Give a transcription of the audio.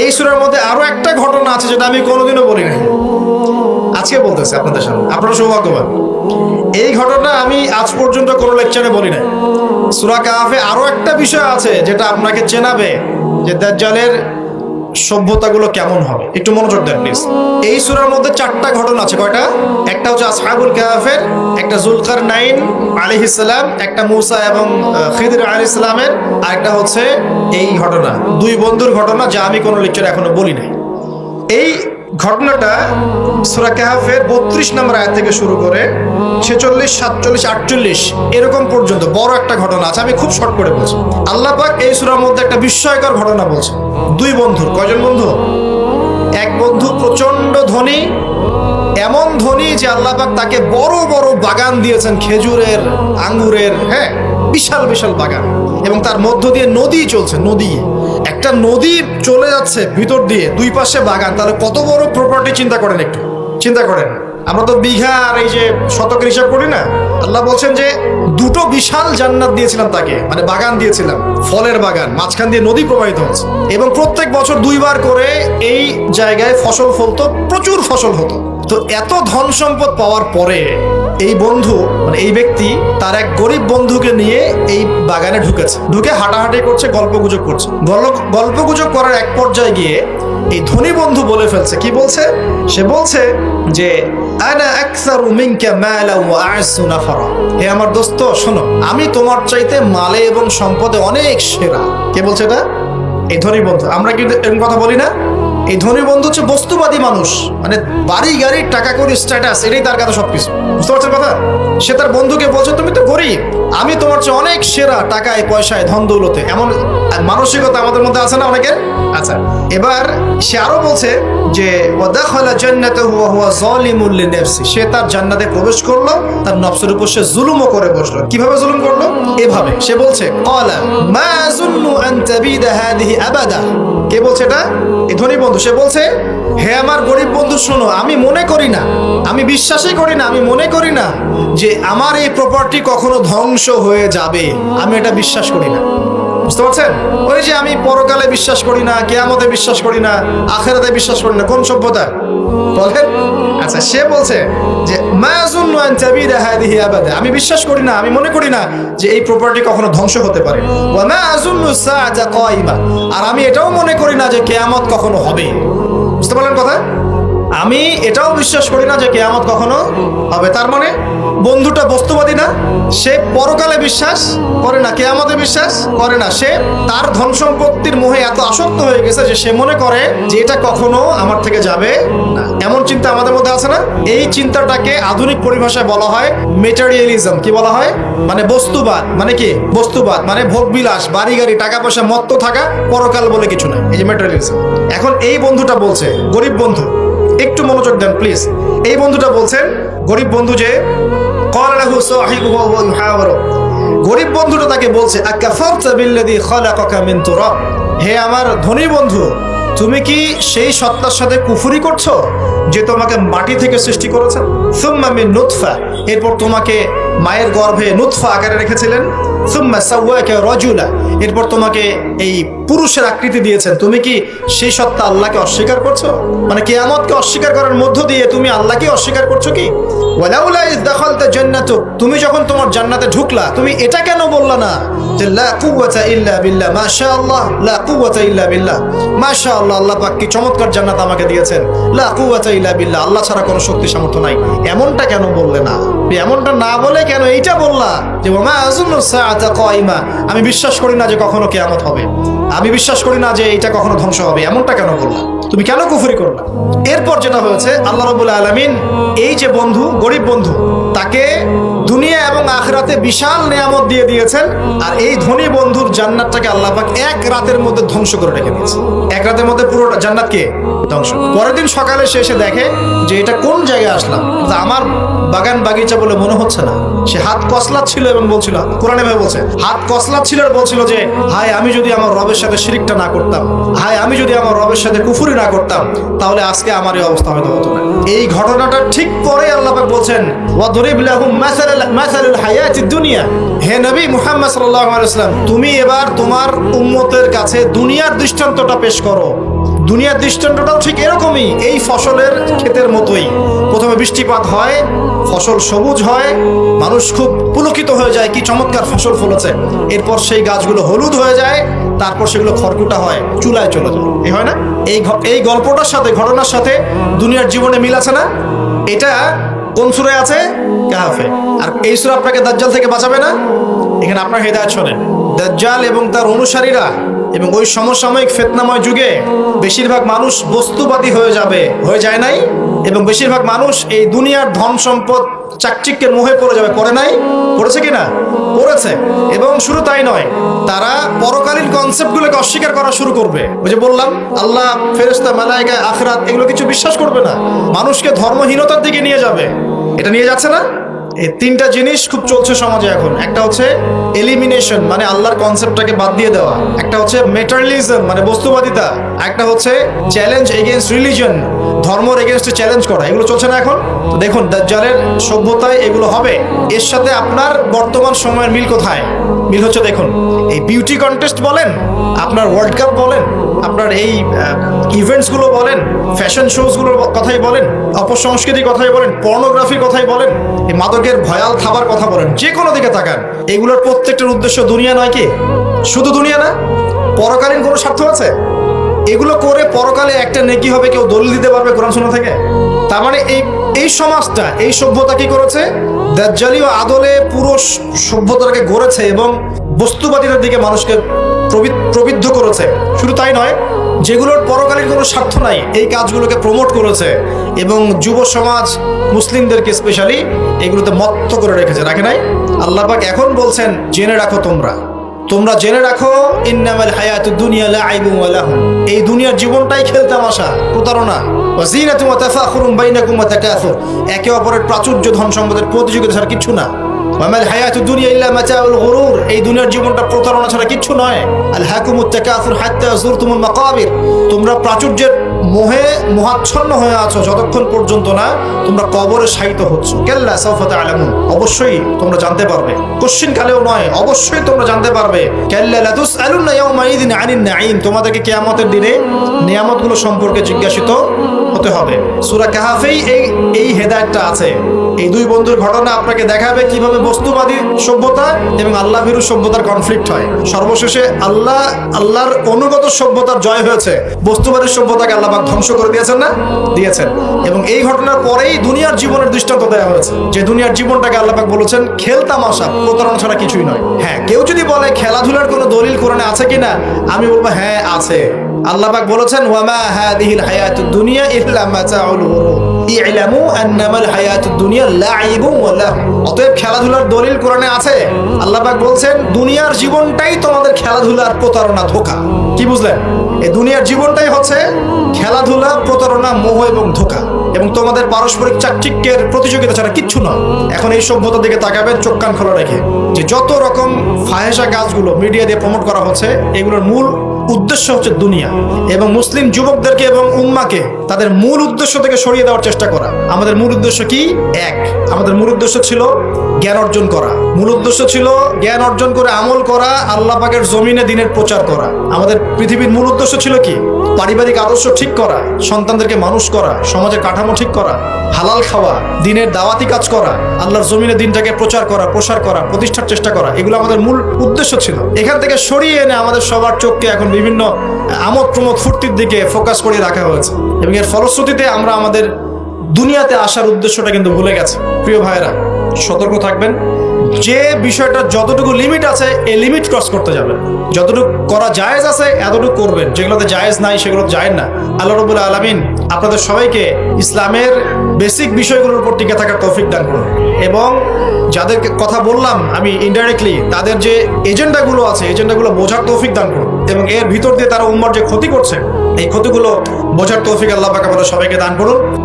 এই সুরের মধ্যে আরও একটা ঘটনা আছে যেটা আমি কোনোদিনও বলি নাই। আজকে বলতেছি আপনাদের সামনে। আপনারা সৌভাগ্যবান। এই ঘটনা আমি আজ পর্যন্ত কোনো লেকচারে বলি নাই। সুরা কাহাফে আরও একটা বিষয় আছে যেটা আপনাকে চেনাবে, যে দাজ্জালের সভ্যতাগুলো কেমন হবে? একটু মনোযোগ দেন প্লিজ এই সুরার মধ্যে চারটা ঘটনা আছে। কয়টা? একটা হচ্ছে আসহাবুল কাহাফের, একটা জুলকার নাইন আলি ইসলাম একটা মুসা এবং খিদির আলী ইসলামের আর একটা হচ্ছে এই ঘটনা। দুই বন্ধুর ঘটনা যা আমি কোনো লেকচারে এখনও বলি নাই। এই ঘটনাটা সুরা কাহাফের বত্রিশ নম্বর আয়াত থেকে শুরু করে ছেচল্লিশ, সাতচল্লিশ, আটচল্লিশ এরকম পর্যন্ত বড় একটা ঘটনা আছে। আমি খুব শর্ট করে বলছি। আল্লাহ পাক এই সুরার মধ্যে একটা বিস্ময়কর ঘটনা বলছে। দুই বন্ধুর কয়জন বন্ধু? এক বন্ধু প্রচণ্ড ধনী, এমন ধনী যে আল্লাহ পাক তাকে বড় বড় বাগান দিয়েছেন খেজুরের আঙ্গুরের হ্যাঁ বিশাল বিশাল বাগান। এবং তার মধ্য দিয়ে নদী চলছে, নদী। একটা নদী চলে যাচ্ছে ভিতর দিয়ে, দুই পাশে বাগান। তাহলে কত বড় প্রপার্টি চিন্তা করেন একটু? চিন্তা করেন। আমরা তো বিঘা আর এই যে শতকের হিসাব করি না? আল্লাহ বলছেন যে দুটো বিশাল জান্নাত দিয়েছিলাম তাকে মানে বাগান দিয়েছিলাম, ফলের বাগান, মাঝখান দিয়ে নদী প্রবাহিত হচ্ছে। এবং প্রত্যেক বছর দুইবার করে এই জায়গায় ফসল ফলতো, প্রচুর ফসল হতো। তো এত ধন সম্পদ পাওয়ার পরে এই বন্ধু মানে এই ব্যক্তি, তার এক গরিব বন্ধুকে নিয়ে এই বাগানে ঢুকেছে। ঢুকে হাঁটাহাঁটি করছে গল্প গুজব করছে। গল্প গুজব করার এক পর্যায়ে গিয়ে এই ধনী বন্ধু বলে ফেলছে। কি বলছে? সে বলছে যে, আনা আকসারু মিনকা মালা ওয়া আ'সু নাফারা। হে আমার দোস্ত, শোনো, আমি তোমার চাইতে মালে এবং সম্পদে অনেক সেরা। কে বলছে এটা? এই ধনী বন্ধু। আমরা কিন্তু এরকম কথা বলি না? এই ধনী বন্ধু হচ্ছে বস্তুবাদী মানুষ। মানে বাড়ি, গাড়ি, টাকা করি স্ট্যাটাস এটাই তার কাছে সবকিছু। বুঝতে পারছেন কথা? সে তার বন্ধুকে বলছে, তুমি তো গরিব। আমি তোমার চেয়ে অনেক সেরা টাকায়, পয়সায়, ধন, দৌলতে। এমন মানসিকতা আমাদের মধ্যে আছে না অনেকের? আচ্ছা এবার সে আরও বলছে যে, ওয়াদাখালা জান্নাতাহু ওয়া হুয়া যালিমুল লিনাফসি। সে তার জান্নাতে প্রবেশ করল, তার নফসের উপর সে জুলুমও করে বসল। কীভাবে জুলুম করল? এভাবে। সে বলছে, ক্বালা, মা আযুন্নু আন তাবিদা হাদিহি আবাদা। কে বলছে এটা? এই ধনী বন্ধু, সে বলছে, হে আমার গরিব বন্ধু, শোনো, আমি মনে করি না, আমি বিশ্বাসই করি না, আমি মনে করি না যে আমার এই প্রপার্টি কখনো ধ্বংস হয়ে যাবে। আমি এটা বিশ্বাস করি না। বুঝতে পারছেন? ওই যে আমি পরকালে বিশ্বাস করি না, কেয়ামতে বিশ্বাস করি না, আখেরাতে বিশ্বাস করি না, কোন সভ্যতা? বলেন। আচ্ছা সে বলছে আমি বিশ্বাস করি না, আমি মনে করি না যে এই প্রপার্টি কখনো ধ্বংস হতে পারে। আর আমি এটাও মনে করি না যে কেয়ামত কখনো হবে। বুঝতে পারলেন কথা? আমি এটাও বিশ্বাস করি না যে কেয়ামত কখনো হবে। তার মানে বন্ধুটা বস্তুবাদী না, সে পরকালে বিশ্বাস করে না, কেয়ামতে বিশ্বাস করে না। সে তার ধন সম্পত্তির মোহে এত আসক্ত হয়ে গেছে যে সে মনে করে যে এটা কখনো আমার থেকে যাবে না। এমন চিন্তা আমাদের মধ্যে আছে না? এই চিন্তাটাকে আধুনিক পরিভাষায় বলা হয় মেটারিয়ালিজম কি বলা হয়? মানে বস্তুবাদ। মানে কি? বস্তুবাদ। মানে ভোগবিলাস বাড়ি গাড়ি টাকা পয়সা মত্ত থাকা, পরকাল বলে কিছু না এই যে মেটারিয়ালিজম এখন এই বন্ধুটা বলছে, গরিব বন্ধু একটু মনোযোগ দেন প্লিজ এই বন্ধুটা বলছেন, গরিব বন্ধু যে গরিব বন্ধুটা তাকে বলছে হে আমার ধনী বন্ধু, তুমি কি সেই সত্তার সাথে কুফুরি করছ যে তোমাকে মাটি থেকে সৃষ্টি করেছে? সুম্মামি নুৎফা এরপর তোমাকে মায়ের গর্ভে নুৎফা আকারে রেখেছিলেন। সুম্মা সাউয়াকে রজুলা। এরপর তোমাকে এই পুরুষের আকৃতি দিয়েছেন। তুমি কি সেই সত্তা আল্লাহকে অস্বীকার করছ? মানে কিয়ামতকে অস্বীকার করার মধ্য দিয়ে তুমি আল্লাহকে অস্বীকার করছ কি? তুমি যখন তোমার জান্নাতে ঢুকলা, তুমি এটা কেন বললা না? যে চমৎকার জান্নাত আমাকে দিয়েছেন। লা ইল্লা আল্লাহ ছাড়া কোনো শক্তি সামর্থ্য নাই। এমনটা কেন বললে না? এমনটা না বলে কেন এইটা বললা? যে আমি বিশ্বাস করি না যে কখনো কিয়ামত হবে। আমি বিশ্বাস করি না যে এটা কখনো ধ্বংস হবে, এমনটা কেন বললা তুমি কেন কুফুরি করলা এরপর যেটা হয়েছে, আল্লাহ রবুল্লা আলমিন এই যে বন্ধু, গরিব বন্ধু, তাকে দুনিয়া এবং আখরাতে বিশাল নিয়ামত দিয়ে দিয়েছেন। আর এই ধনী বন্ধুর জান্নাতটাকে আল্লাহ পাক এক রাতের মধ্যে ধ্বংস করে রেখে দিয়েছে। এক রাতের মধ্যে পুরো জান্নাতকে ধ্বংস। পরের দিন সকালে সে এসে দেখে যে এটা কোন জায়গায় আসলাম। আমার বাগান বাগিচা বলে মনে হচ্ছে না। সে হাত কসলাচ্ছিল এবং বলছিল, কোরআনে ভাবে বলছে, হাত কসলাচ্ছিল আর বলছিল যে, হায়, আমি যদি আমার রবের সাথে শিরিকটা না করতাম হায় আমি যদি আমার রবের সাথে কুফুরি না করতাম, তাহলে আজকে আমার এই অবস্থা হয়তো হতো না। এই ঘটনাটা ঠিক পরে আল্লাহ বলছেন দুনিয়া। হে নবী মুহাম্মদ ওয়াসাল্লাম, তুমি এবার তোমার উম্মতের কাছে দুনিয়ার দৃষ্টান্তটা পেশ করো। দুনিয়ার দৃষ্টান্তটাও ঠিক এরকমই, এই ফসলের ক্ষেতের মতোই। প্রথমে বৃষ্টিপাত হয়, ফসল সবুজ হয়, মানুষ খুব পুলকিত হয়ে যায়, কি চমৎকার ফসল ফলেছে। এরপর সেই গাছগুলো হলুদ হয়ে যায় তারপর সেগুলো খড়কুটা হয়, চুলায় চলে যায়। এই হয় না? এই এই গল্পটার সাথে, ঘটনার সাথে দুনিয়ার জীবনে মিল আছে না? এটা কোন সুরে আছে? কাহাফে। আর এই সুরা আপনাকে দাজ্জাল থেকে বাঁচাবে না? এখানে আপনার হেদায়ত শোনেন। দাজ্জাল এবং তার অনুসারীরা এবং ওই সমসাময়িক ফেতনাময় যুগে বেশিরভাগ মানুষ বস্তুবাদী হয়ে যাবে, হয়ে যায় নাই এবং বেশিরভাগ মানুষ এই দুনিয়ার ধন সম্পদ চাকচিক্যের মোহে পড়ে যাবে। পড়ে নাই? পড়েছে কি না? পড়েছে। এবং শুরু তাই নয়, তারা পরকালীন কনসেপ্টগুলোকে অস্বীকার করা শুরু করবে। ওই যে বললাম, আল্লাহ ফেরেস্তা মালায়কা, আখরাত, এগুলো কিছু বিশ্বাস করবে না। মানুষকে ধর্মহীনতার দিকে নিয়ে যাবে। এটা নিয়ে যাচ্ছে না? এই তিনটা জিনিস খুব চলছে সমাজে এখন। একটা হচ্ছে এলিমিনেশন মানে আল্লাহর কনসেপ্টটাকে বাদ দিয়ে দেওয়া। একটা হচ্ছে মেটারিয়ালিজম মানে বস্তুবাদিতা। একটা হচ্ছে চ্যালেঞ্জ এগেনস্ট রিলিজন ধর্মর এগেনস্টে চ্যালেঞ্জ করা। এগুলো চলছে না এখন? দেখুন, দাজ্জালের সভ্যতায় এগুলো হবে। এর সাথে আপনার বর্তমান সময়ের মিল কোথায়? মিল হচ্ছে দেখুন, এই বিউটি কন্টেস্ট বলেন, আপনার ওয়ার্ল্ড কাপ বলেন আপনার এই ইভেন্টসগুলো বলেন ফ্যাশন শোজগুলোর কথাই বলেন, অপসংস্কৃতির কথাই বলেন পর্নোগ্রাফির কথাই বলেন, এই মাদকের ভয়াল খাবার কথা বলেন, যে কোনো দিকে তাকান, এগুলোর প্রত্যেকটার উদ্দেশ্য দুনিয়া নয় কি? শুধু দুনিয়া না? পরকালীন কোনো স্বার্থ আছে? এগুলো করে পরকালে একটা নেকি হবে, কেউ দলিল দিতে পারবে কোরআন শোনা থেকে? তার মানে এই এই সমাজটা, এই সভ্যতা কি করেছে? দাজ্জালীয় আদলে পুরো স- সভ্যতাটাকে গড়েছে এবং বস্তুবাদীদের দিকে মানুষকে প্রবিদ্ধ করেছে। শুধু তাই নয়, যেগুলোর পরকালীন কোনো স্বার্থ নাই, এই কাজগুলোকে প্রমোট করেছে এবং যুব সমাজ, মুসলিমদেরকে স্পেশালি এগুলোতে মত্ত করে রেখেছে রাখে নাই? আল্লাহ পাক এখন বলছেন, জেনে রাখো তোমরা। তোমরা জেনে রাখো, ইন্নামাল হায়াতু দুনিয়া লাইবুন ওয়া লাহুম। এই দুনিয়ার জীবনটাই খেলতামাশা প্রতারণা। ওয়া জিনাতুন ওয়া তাফাখুরুন বাইনাকুম ওয়া তাকাসুর। একে অপরের প্রাচুর্য ধন সম্পদের প্রতিযোগিতা ছাড়া কিছু না। এই জীবনটা প্রতারণা ছাড়া নয়। আল তোমরা প্রাচুর্যের মোহে মোহাচ্ছন্ন হয়ে আছো যতক্ষণ পর্যন্ত না তোমরা কবরে হচ্ছ। কেল্লা অবশ্যই তোমরা জানতে পারবে। কালেও নয়, অবশ্যই তোমরা জানতে পারবে। তোমাদেরকে কিয়ামতের দিনে সম্পর্কে জিজ্ঞাসিত হতে হবে। সূরা কাহাফেই এই এই হেদায়েতটা আছে। এই দুই বন্ধুর ঘটনা আপনাকে দেখাবে কীভাবে বস্তুবাদী সভ্যতা এবং আল্লাহ ভীরু সভ্যতার কনফ্লিক্ট হয়। সর্বশেষে আল্লাহ, আল্লাহর অনুগত সভ্যতার জয় হয়েছে। বস্তুবাদী সভ্যতাকে আল্লাহ ধ্বংস করে দিয়েছেন না? দিয়েছেন। এবং এই ঘটনার পরেই দুনিয়ার জীবনের দৃষ্টান্ত দেওয়া হয়েছে। যে দুনিয়ার জীবনটাকে আল্লাহ বলেছেন খেলতামাশা প্রতারণা ছাড়া কিছুই নয়। হ্যাঁ কেউ যদি বলে খেলাধুলার কোনো দলিল কোরআনে আছে কিনা, আমি বলব হ্যাঁ আছে। আল্লাহ পাক বলেছেন, ওয়ামা হাদিহিল হায়াতুদ দুনিয়া ইল্লা মাতাউল গুরুর ইলামু আন্নামাল হায়াতুদ দুনিয়া লাইবুন ওয়া অতএব খেলাধুলার দলিল কোরআনে আছে। আল্লাহ পাক বলছেন, দুনিয়ার জীবনটাই তোমাদের খেলাধুলার প্রতারণা ধোকা। কি বুঝলেন? এই দুনিয়ার জীবনটাই হচ্ছে খেলাধুলা প্রতারণা, মোহ এবং ধোকা। এবং তোমাদের পারস্পরিক চাকচিক্যের প্রতিযোগিতা ছাড়া কিচ্ছু নয়। এখন এই সভ্যতার দিকে তাকাবেন চোখ কান খোলা রেখে যে যত রকম ফাহেসা গাছগুলো মিডিয়া দিয়ে প্রমোট করা হচ্ছে, এগুলোর মূল উদ্দেশ্য হচ্ছে দুনিয়া এবং মুসলিম যুবকদেরকে এবং উম্মাকে তাদের মূল উদ্দেশ্য থেকে সরিয়ে দেওয়ার চেষ্টা করা। আমাদের মূল উদ্দেশ্য কি? এক। আমাদের মূল উদ্দেশ্য ছিল জ্ঞান অর্জন করা। মূল উদ্দেশ্য ছিল জ্ঞান অর্জন করে আমল করা, আল্লাহ পাকের জমিনে দিনের প্রচার করা। আমাদের পৃথিবীর মূল উদ্দেশ্য ছিল কি? পারিবারিক আদর্শ ঠিক করা, সন্তানদেরকে মানুষ করা, সমাজের কাঠামো ঠিক করা, হালাল খাওয়া, দিনের দাওয়াতি কাজ করা, আল্লাহর জমিনে দিনটাকে প্রচার করা, প্রসার করা, প্রতিষ্ঠার চেষ্টা করা, এগুলো আমাদের মূল উদ্দেশ্য ছিল। এখান থেকে সরিয়ে এনে আমাদের সবার চোখকে এখন বিভিন্ন আমোদ প্রমোদ ফুর্তির দিকে ফোকাস করে রাখা হয়েছে। এবং এর ফলশ্রুতিতে আমরা আমাদের দুনিয়াতে আসার উদ্দেশ্যটা কিন্তু ভুলে গেছে। প্রিয় ভাইরা সতর্ক থাকবেন। যে বিষয়টা যতটুকু লিমিট আছে, এই লিমিট ক্রস করতে যাবেন। যতটুকু করা জায়েজ আছে, এতটুকু করবেন। যেগুলোতে জায়েজ নাই সেগুলো জায়েজ না। আল্লাহ রবুল্লা আলমিন আপনাদের সবাইকে ইসলামের বেসিক বিষয়গুলোর উপর টিকে থাকার তৌফিক দান করুন। এবং যাদের কথা বললাম আমি ইনডাইরেক্টলি তাদের যে এজেন্ডাগুলো আছে, এজেন্ডাগুলো বোঝার তৌফিক দান করুন। এবং এর ভিতর দিয়ে তারা উম্মার যে ক্ষতি করছে, এই ক্ষতিগুলো বোঝার তৌফিক আল্লাহ পাক আমাদের সবাইকে দান করুন।